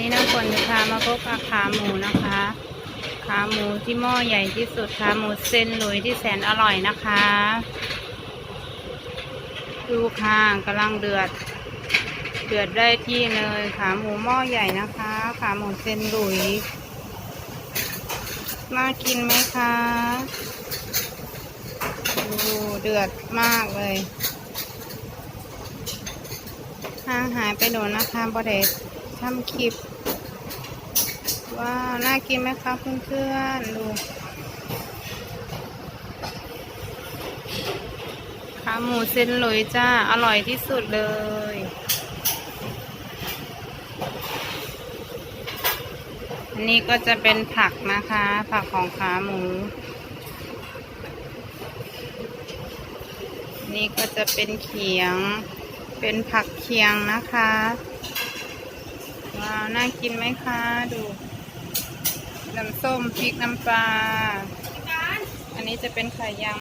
นี้น้ำฝนจะพามาพบกับขาหมูนะคะ ขาหมูที่หม้อใหญ่ที่สุดขาหมูเส้นหลุยที่แสนอร่อยนะคะ ดูค่ะกำลังเดือด เดือดได้ที่เลยขาหมูหม้อใหญ่นะคะ ขาหมูเส้นหลุยน่ากินไหมคะ ดูเดือดมากเลย ห่างหายไปโดนนะคะบอเดทำคลิป ว้าว น่ากินไหมคะเพื่อนๆ ดูขาหมูเส้นลุยจ้า อร่อยที่สุดเลยอันนี้ก็จะเป็นผักนะคะ ผักของขาหมู นี่ก็จะเป็นเขียง เป็นผักเคียงนะคะ ว้าว น่ากินไหมคะ ดู น้ำส้มพริกน้ำปลา อันนี้จะเป็นไข่ยาง